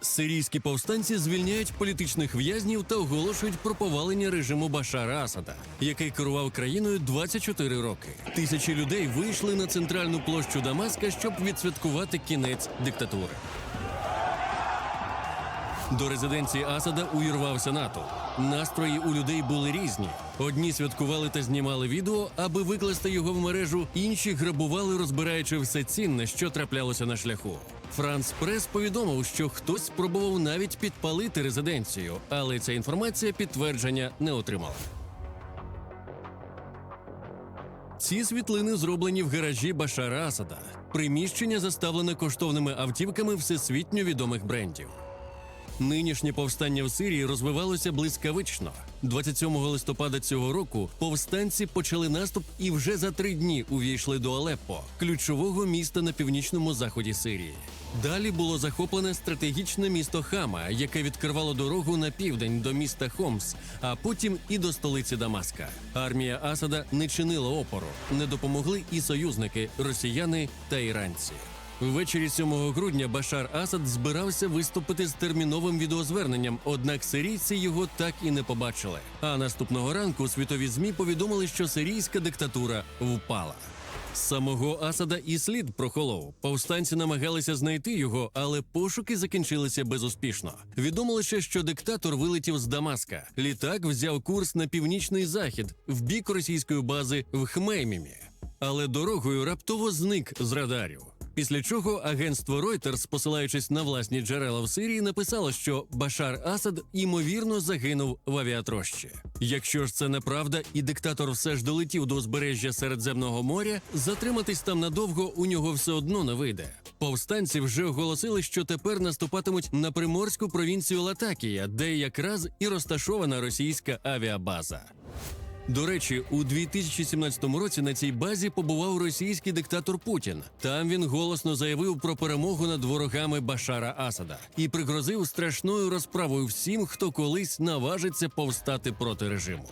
Сирійські повстанці звільняють політичних в'язнів та оголошують про повалення режиму Башара Асада, який керував країною 24 роки. Тисячі людей вийшли на центральну площу Дамаска, щоб відсвяткувати кінець диктатури. До резиденції Асада увірвався НАТО. Настрої у людей були різні. Одні святкували та знімали відео, аби викласти його в мережу, інші грабували, розбираючи все цінне, що траплялося на шляху. Франс Прес повідомив, що хтось спробував навіть підпалити резиденцію, але ця інформація підтвердження не отримала. Ці світлини зроблені в гаражі Башара Асада. Приміщення заставлене коштовними автівками всесвітньо відомих брендів. Нинішнє повстання в Сирії розвивалося блискавично. 27 листопада цього року повстанці почали наступ і вже за три дні увійшли до Алеппо, ключового міста на північному заході Сирії. Далі було захоплене стратегічне місто Хама, яке відкривало дорогу на південь до міста Хомс, а потім і до столиці Дамаска. Армія Асада не чинила опору, не допомогли і союзники росіяни та іранці. Ввечері 7 грудня Башар Асад збирався виступити з терміновим відеозверненням, однак сирійці його так і не побачили. А наступного ранку світові змі повідомили, що сирійська диктатура впала. Самого Асада і слід прохолов. Повстанці намагалися знайти його, але пошуки закінчилися безуспішно. Відомо лише, що диктатор вилетів з Дамаска. Літак взяв курс на північний захід в бік російської бази в Хмеймімі. Але дорогою раптово зник з радарів. Після чого агентство Reuters, посилаючись на власні джерела в Сирії, написало, що Башар Асад ймовірно загинув в авіатрощі. Якщо ж це неправда, і диктатор все ж долетів до узбережжя Середземного моря, затриматись там надовго у нього все одно не вийде. Повстанці вже оголосили, що тепер наступатимуть на приморську провінцію Латакія, де якраз і розташована російська авіабаза. До речі, у 2017 році на цій базі побував російський диктатор Путін. Там він голосно заявив про перемогу над ворогами Башара Асада і пригрозив страшною розправою всім, хто колись наважиться повстати проти режиму.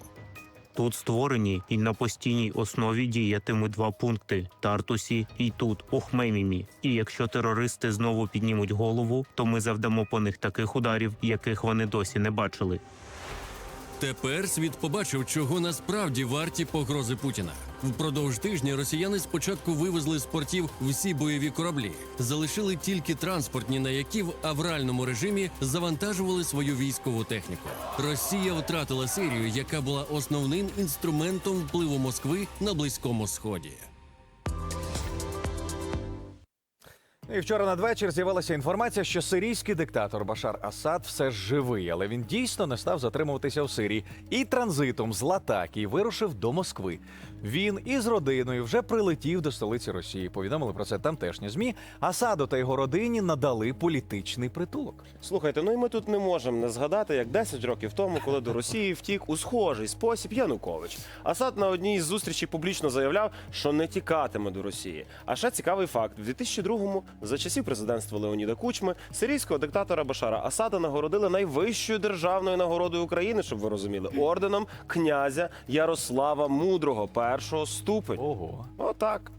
Тут створені і на постійній основі діятимуть два пункти Тартусі і тут, у Хмеймімі. І якщо терористи знову піднімуть голову, то ми завдамо по них таких ударів, яких вони досі не бачили. Тепер світ побачив, чого насправді варті погрози Путіна. Впродовж тижня росіяни спочатку вивезли з портів всі бойові кораблі, залишили тільки транспортні, на які в авральному режимі завантажували свою військову техніку. Росія втратила Сирію, яка була основним інструментом впливу Москви на Близькому Сході. І вчора надвечір з'явилася інформація, що сирійський диктатор Башар Асад все ж живий, але він дійсно не став затримуватися в Сирії і транзитом з Латакії вирушив до Москви. Він із родиною вже прилетів до столиці Росії. Повідомили про це тамтешні змі. Асаду та його родині надали політичний притулок. Слухайте, ну і ми тут не можемо не згадати, як 10 років тому, коли до Росії втік у схожий спосіб Янукович. Асад на одній із зустрічей публічно заявляв, що не тікатиме до Росії. А ще цікавий факт: в 2002-му, за часів президентства Леоніда Кучми, сирійського диктатора Башара Асада нагородили найвищою державною нагородою України, щоб ви розуміли, орденом князя Ярослава Мудрого першого ступеня. Ого. Отак.